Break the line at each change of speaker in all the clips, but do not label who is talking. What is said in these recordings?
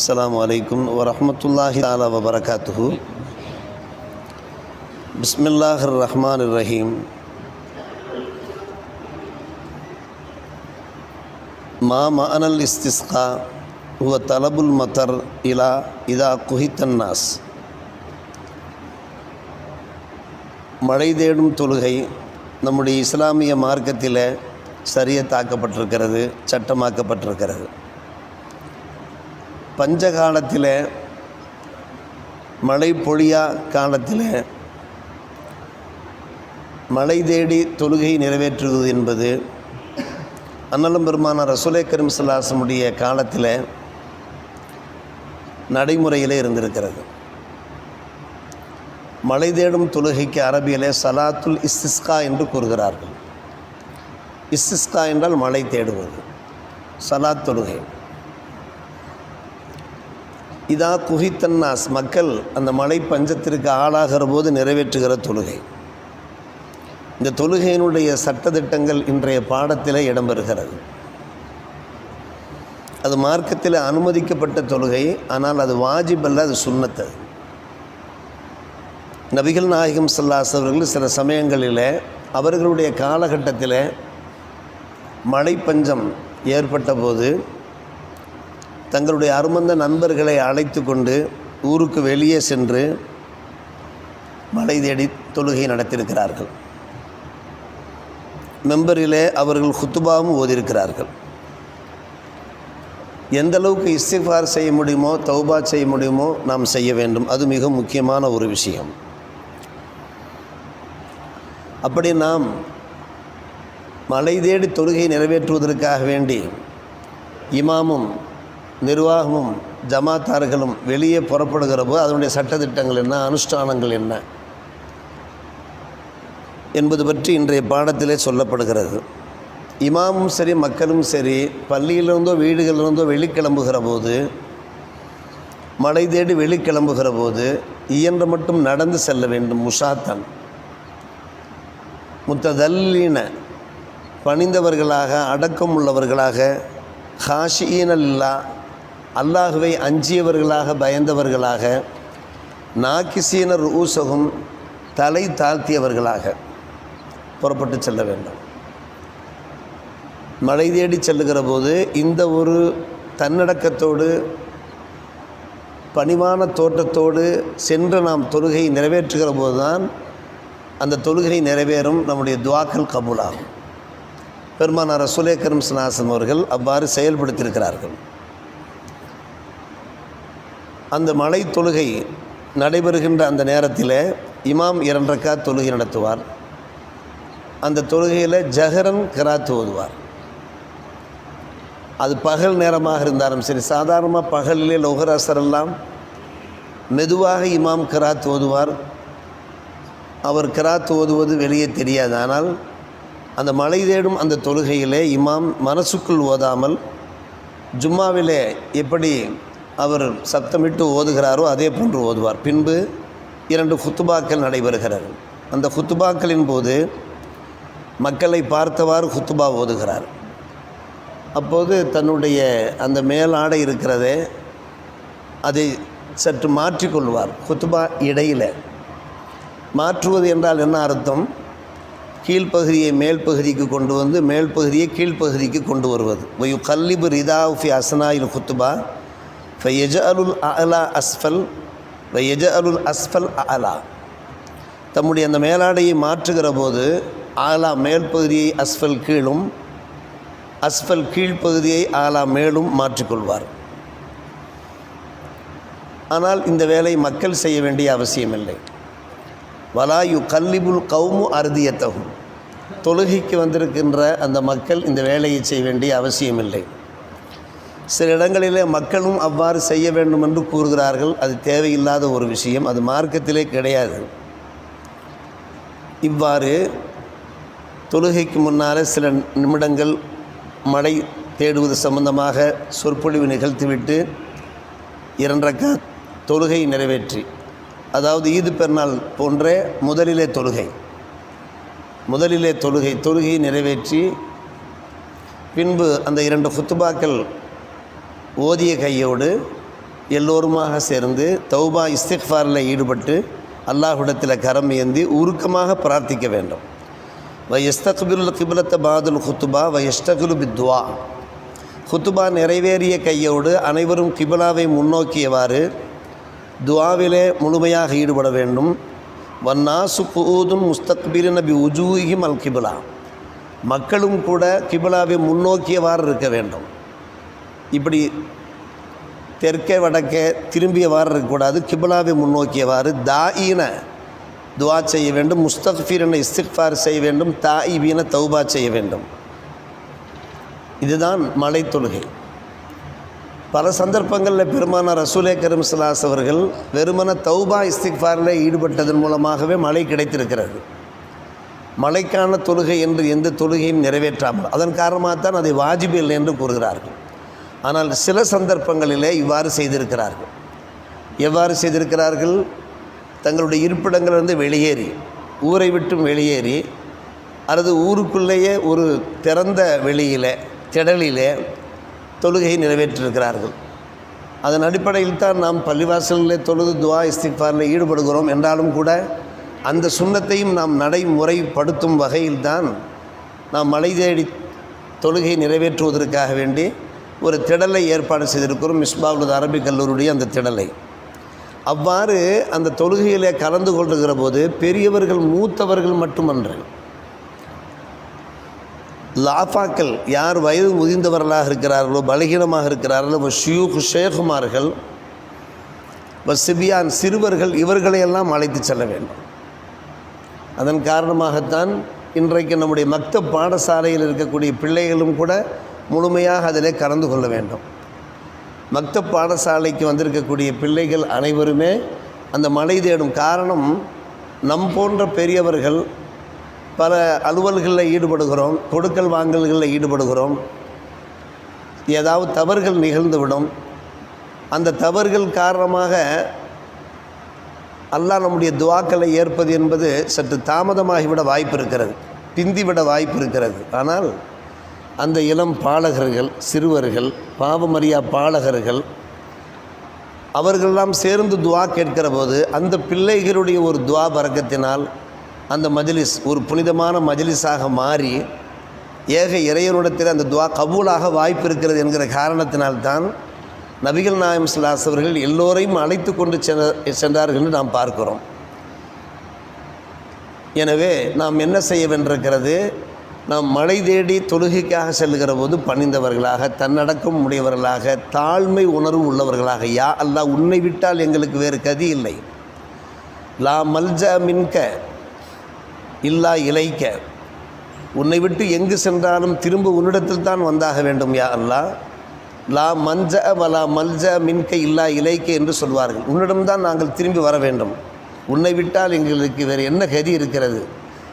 السلام عليكم ورحمة الله تعالى وبركاته بسم الله الرحمن الرحيم ما معنى الاستسقاء هو طلب المطر إلى إذا قهت الناس மழை தேடும் தொழுகை நம்முடைய இஸ்லாமிய மார்க்கத்தில் சரியத்தாக்கப்பட்டிருக்கிறது சட்டமாக்கப்பட்டிருக்கிறது பஞ்ச காலத்தில் மழை பொழியா காலத்தில் மழை தேடி தொழுகை நிறைவேற்றுவது என்பது அன்னலம் பெருமான ரசுலே கரும்சல்லாசமுடைய காலத்தில் நடைமுறையிலே இருந்திருக்கிறது. மழை தேடும் தொழுகைக்கு அரபியிலே சலாத்துல் இஸ்திஸ்கா என்று கூறுகிறார்கள். இஸ்திஸ்கா என்றால் மழை தேடுவது சலாத் தொழுகை. இதா குஹித்தன்னாஸ் மக்கள் அந்த மலை பஞ்சத்திற்கு ஆளாகிற போது நிறைவேற்றுகிற தொழுகை. இந்த தொழுகையினுடைய சட்டத்திட்டங்கள் இன்றைய பாடத்தில் இடம்பெறுகிறது. அது மார்க்கத்தில் அனுமதிக்கப்பட்ட தொழுகை ஆனால் அது வாஜிபல்ல அல்ல அது சுண்ணத்தது நபிகள் நாயகம் சல்லாஸ் அவர்கள் சில சமயங்களில் அவர்களுடைய காலகட்டத்தில் மழை பஞ்சம் ஏற்பட்ட போது தங்களுடைய அருமந்த நண்பர்களை அழைத்து கொண்டு ஊருக்கு வெளியே சென்று மலை தேடி தொழுகை நடத்தியிருக்கிறார்கள். மெம்பரிலே அவர்கள் ஹுத்துபாவும் ஓதியிருக்கிறார்கள். எந்த அளவுக்கு இஸ்திஃபார் செய்ய முடியுமோ தௌபா செய்ய முடியுமோ நாம் செய்ய வேண்டும். அது மிக முக்கியமான ஒரு விஷயம். அப்படி நாம் மலை தேடி தொழுகை நிறைவேற்றுவதற்காக வேண்டி இமாமும் நிர்வாகமும் ஜமாத்தார்களும் வெளியே புறப்படுகிற போது அதனுடைய சட்டத்திட்டங்கள் என்ன அனுஷ்டானங்கள் என்ன என்பது பற்றி இன்றைய பாடத்திலே சொல்லப்படுகிறது. இமாமும் சரி மக்களும் சரி பள்ளியிலிருந்தோ வீடுகளிலிருந்தோ வெளிக்கிளம்புகிற போது மழை தேடி வெளிக்கிளம்புகிற போது இயன்ற மட்டும் நடந்து செல்ல வேண்டும் முஷாத்தன். முத்ததல்லின பணிந்தவர்களாக அடக்கம் உள்ளவர்களாக ஹாஷியனல்லா அல்லாஹுவை அஞ்சியவர்களாக பயந்தவர்களாக நாக்கிசீனர் ஊசகும் தலை தாழ்த்தியவர்களாக புறப்பட்டு செல்ல வேண்டும். மழை தேடி செல்லுகிற போது இந்த ஒரு தன்னடக்கத்தோடு பணிவான தோட்டத்தோடு சென்று நாம் தொழுகை நிறைவேற்றுகிற போது தான் அந்த தொழுகை நிறைவேறும் நம்முடைய துவாக்கள் கபூலாகும். பெருமானார் சுலேக்கரம் கரும் அவர்கள் அவ்வாறு செயல்படுத்தியிருக்கிறார்கள். அந்த மலை தொழுகை நடைபெறுகின்ற அந்த நேரத்தில் இமாம் இரண்டக்கா தொழுகை நடத்துவார். அந்த தொழுகையில் ஜஹரன் கிராத்து ஓதுவார். அது பகல் நேரமாக இருந்தாலும் சரி சாதாரணமாக பகலிலே லோகராசரெல்லாம் மெதுவாக இமாம் கிராத் ஓதுவார். அவர் கிராத் ஓதுவது வெளியே தெரியாது. ஆனால் அந்த மலை தேடும் அந்த தொழுகையிலே இமாம் மனசுக்குள் ஓதாமல் ஜும்மாவிலே எப்படி அவர் சப்தமிட்டு ஓதுகிறாரோ அதே போன்று ஓதுவார். பின்பு இரண்டு குத்துபாக்கள் நடைபெறுகிறது. அந்த குத்துபாக்களின் போது மக்களை பார்த்தவாறு குத்துபா ஓதுகிறார். அப்போது தன்னுடைய அந்த மேலாடை இருக்கிறதே அதை சற்று மாற்றிக்கொள்வார் குத்துபா இடையில். மாற்றுவது என்றால் என்ன அர்த்தம்? கீழ்ப்பகுதியை மேல் பகுதிக்கு கொண்டு வந்து மேல் பகுதியை கீழ்ப்பகுதிக்கு கொண்டு வருவது. ஒய் கல்லிபு ரிதாஃபி அசனாயில் குத்துபா. ஃபையஜ அலுல் அலா அஸ்ஃபல் வையஜ அலுல் அஸ்ஃபல் அலா தம்முடைய அந்த மேலாடையை மாற்றுகிற போது ஆலா மேல் பகுதியை அஸ்ஃபல் கீழும் அஸ்ஃபல் கீழ்ப்பகுதியை ஆலா மேலும் மாற்றிக்கொள்வார். ஆனால் இந்த வேலை மக்கள் செய்ய வேண்டிய அவசியமில்லை. வலாயு கல்லிபுல் கவுமு அறுதியத்தகும் தொழுகைக்கு வந்திருக்கின்ற அந்த மக்கள் இந்த வேலையை செய்ய வேண்டிய அவசியமில்லை. சில இடங்களிலே மக்களும் அவ்வாறு செய்ய வேண்டும் என்று கூறுகிறார்கள். அது தேவையில்லாத ஒரு விஷயம். அது மார்க்கத்திலே கிடையாது. இவ்வாறு தொழுகைக்கு முன்னால் சில நிமிடங்கள் மழை தேடுவது சம்பந்தமாக சொற்பொழிவு நிகழ்த்திவிட்டு இரண்டக்க தொழுகை நிறைவேற்றி. அதாவது ஈது பெருநாள் போன்ற முதலிலே தொழுகை. முதலிலே தொழுகை தொழுகை நிறைவேற்றி பின்பு அந்த இரண்டு ஃபுத்துபாக்கள் ஓதிய கையோடு எல்லோருமாக சேர்ந்து தௌபா இஸ்திக்ஃபாரில் ஈடுபட்டு அல்லாஹுடத்தில் கரம் ஏந்தி உருக்கமாக பிரார்த்திக்க வேண்டும். வயஸ்தகுபில் கிபிலத்த பாதுல் குத்துபா வயஸ்தகுலு பித்வா குத்துபா நிறைவேறிய கையோடு அனைவரும் கிபிலாவை முன்னோக்கியவாறு துவாவிலே முழுமையாக ஈடுபட வேண்டும். வன்னாசு குஊதும் முஸ்தக்பிர் நபி உஜூஹிம் அல் கிபிலா. மக்களும் கூட கிபிலாவை முன்னோக்கியவாறு இருக்க வேண்டும். இப்படி தெற்கே வடக்கே திரும்பியவாறு இருக்கக்கூடாது. கிபிலாவை முன்னோக்கியவாறு தாயின துவா செய்ய வேண்டும். முஸ்தக்ஃபீரனை இஸ்திக்ஃபார் செய்ய வேண்டும். தாயிபீன தௌபா செய்ய வேண்டும். இதுதான் மலை தொழுகை. பல சந்தர்ப்பங்களில் பெருமான ரசூலே கரும் சலாஸ் அவர்கள் வெறுமன தௌபா இஸ்திக்ஃபாரில் ஈடுபட்டதன் மூலமாகவே மழை கிடைத்திருக்கிறது. மழைக்கான தொழுகை என்று எந்த தொழுகையும் நிறைவேற்றாமல் அதன் காரணமாக தான் அதை வாஜிபில் என்று கூறுகிறார்கள். ஆனால் சில சந்தர்ப்பங்களிலே இவ்வாறு செய்திருக்கிறார்கள். எவ்வாறு செய்திருக்கிறார்கள்? தங்களுடைய இருப்பிடங்களிலிருந்து வெளியேறி ஊரை விட்டும் வெளியேறி அல்லது ஊருக்குள்ளேயே ஒரு திறந்த வெளியிலே திடலிலே தொழுகையை நிறைவேற்றிருக்கிறார்கள். அதன் அடிப்படையில் தான் நாம் பள்ளிவாசலிலே தொழுது துவா இஸ்திக்பாரில் ஈடுபடுகிறோம். என்றாலும் கூட அந்த சுண்ணத்தையும் நாம் நடைமுறைப்படுத்தும் வகையில்தான் நாம் மலை தேடி தொழுகை நிறைவேற்றுவதற்காக வேண்டி ஒரு திடலை ஏற்பாடு செய்திருக்கிறோம். மிஸ்பாவுலது அரபிக் கல்லூரியுடைய அந்த திடலை. அவ்வாறு அந்த தொழுகையிலே கலந்து கொள்கிற போது பெரியவர்கள் மூத்தவர்கள் மட்டுமன்று. லாஃபாக்கள் யார் வயது முதிர்ந்தவர்களாக இருக்கிறார்களோ பலகீனமாக இருக்கிறார்களோ இப்போ ஷியூக் ஷேகுமார்கள் சிபியான் சிறுவர்கள் இவர்களையெல்லாம் அழைத்து செல்ல வேண்டும். அதன் காரணமாகத்தான் இன்றைக்கு நம்முடைய மக்த பாடசாலையில் இருக்கக்கூடிய பிள்ளைகளும் கூட முழுமையாக அதிலே கலந்து கொள்ள வேண்டும். மக்த பாடசாலைக்கு வந்திருக்கக்கூடிய பிள்ளைகள் அனைவருமே அந்த மலை தேடும் காரணம் நம் போன்ற பெரியவர்கள் பல அலுவல்களில் ஈடுபடுகிறோம் கொடுக்கல் வாங்கல்களில் ஈடுபடுகிறோம். ஏதாவது தவறுகள் நிகழ்ந்துவிடும். அந்த தவறுகள் காரணமாக அல்லாஹ் நம்முடைய துவாக்களை ஏற்பது என்பது சற்று தாமதமாகிவிட வாய்ப்பு இருக்கிறது பிந்திவிட வாய்ப்பு இருக்கிறது. ஆனால் அந்த இளம் பாலகர்கள் சிறுவர்கள் பாவமரியா பாலகர்கள் அவர்களெல்லாம் சேர்ந்து துவா கேட்கிற போது அந்த பிள்ளைகளுடைய ஒரு துவா பறக்கத்தினால் அந்த மஜ்லிஸ் ஒரு புனிதமான மஜ்லிஸாக மாறி ஏக இறையனுடத்தில் அந்த துவா கபூலாக வாய்ப்பு இருக்கிறது என்கிற காரணத்தினால்தான் நபிகள் நாயம் சிலாஸ் அவர்கள் எல்லோரையும் அழைத்து கொண்டு சென்ற சென்றார்கள் என்று நாம் பார்க்கிறோம். எனவே நாம் என்ன செய்ய வேண்டியிருக்கிறது நாம் மழை தேடி தொழுகைக்காக செல்லுகிற போது பணிந்தவர்களாக தன்னடக்கம் உடையவர்களாக தாழ்மை உணர்வு உள்ளவர்களாக யா அல்லா உன்னை விட்டால் எங்களுக்கு வேறு கதி இல்லை. லா மல்ஜ மின்க இல்லா இலைக்க. உன்னை விட்டு எங்கு சென்றாலும் திரும்ப உன்னிடத்தில் தான் வந்தாக வேண்டும் யா அல்லாஹ். லா மஞ்ச வலா மல்ஜ மின்க இல்லா இலைக்க என்று சொல்வார்கள். உன்னிடம்தான் நாங்கள் திரும்பி வர வேண்டும். உன்னை விட்டால் எங்களுக்கு வேறு என்ன கதி இருக்கிறது?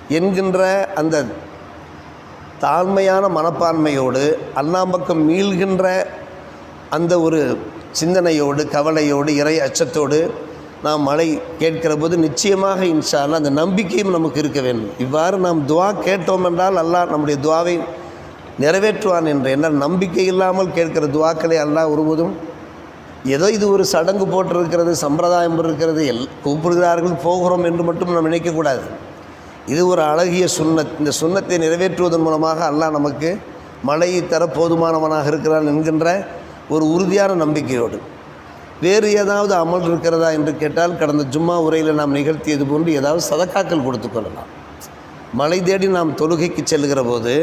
என்கின்ற அந்த தாழ்மையான மனப்பான்மையோடு அண்ணாம்பக்கம் மீள்கின்ற அந்த ஒரு சிந்தனையோடு கவலையோடு இறை அச்சத்தோடு நாம் மழை கேட்கிற போது நிச்சயமாக இன்ஷா அந்த நம்பிக்கையும் நமக்கு இருக்க வேண்டும். இவ்வாறு நாம் துவா கேட்டோம் என்றால் அல்லாஹ் நம்முடைய துவாவை நிறைவேற்றுவான் என்ற. என்ன நம்பிக்கை இல்லாமல் கேட்கிற துவாக்களை அல்லாஹ் ஒருபோதும் ஏதோ இது ஒரு சடங்கு போட்டிருக்கிறது சம்பிரதாயம் இருக்கிறது எல் கூப்பிடுகிறார்கள் போகிறோம் என்று மட்டும் நாம் நினைக்கக்கூடாது இது ஒரு அழகிய சுண்ணத் இந்த சுண்ணத்தை நிறைவேற்றுவதன் மூலமாக அல்லாஹ் நமக்கு மழையை தர போதுமானவனாக இருக்கிறான் என்கின்ற ஒரு உறுதியான நம்பிக்கையோடு. வேறு ஏதாவது அமல் இருக்கிறதா என்று கேட்டால் கடந்த ஜும்மா உரையில் நாம் நிகழ்த்தியது போன்று ஏதாவது சதக்காக்கள் கொடுத்து கொள்ளலாம். மழை தேடி நாம் தொழுகைக்கு செல்கிற போது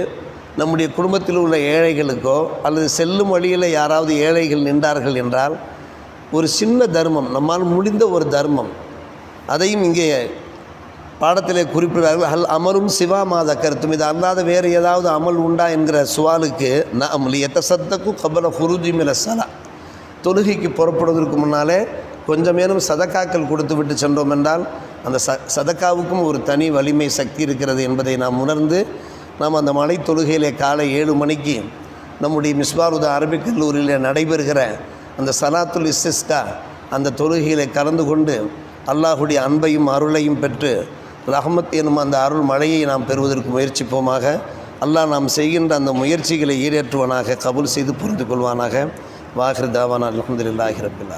நம்முடைய குடும்பத்தில் உள்ள ஏழைகளுக்கோ அல்லது செல்லும் வழியில் யாராவது ஏழைகள் நின்றார்கள் என்றால் ஒரு சின்ன தர்மம் நம்மால் முடிந்த ஒரு தர்மம் அதையும் இங்கே பாடத்திலே குறிப்பிடுறார்கள் அல் அமரும் சிவா மாத கருத்தும் இது அல்லாத வேறு ஏதாவது அமல் உண்டா என்கிற சுவாலுக்கு நாம் எத்த சத்தக்கும் கபல குருஜி மில சதா தொழுகைக்கு புறப்படுவதற்கு முன்னாலே கொஞ்சமேனும் சதக்காக்கள் கொடுத்து விட்டு சென்றோம் என்றால் அந்த ச சதக்காவுக்கும் ஒரு தனி வலிமை சக்தி இருக்கிறது என்பதை நாம் உணர்ந்து நாம் அந்த மலை தொழுகையிலே காலை ஏழு மணிக்கு நம்முடைய மிஸ்பாருத அரபிக் கல்லூரியில் நடைபெறுகிற அந்த சலாத்துல் இஸ்ஸிஸ்கா அந்த தொழுகையிலே கலந்து கொண்டு அல்லாஹுடைய அன்பையும் அருளையும் பெற்று ரஹமத் எனும் அந்த அருள் மழையை நாம் பெறுவதற்கு முயற்சிப்போமாக. அல்லாஹ் நாம் செய்கின்ற அந்த முயற்சிகளை ஈடேற்றுவனாக கபுல் செய்து புரிந்து கொள்வானாக. வாஹிர் தாவான் அலமதுல்லாஹி ரபில்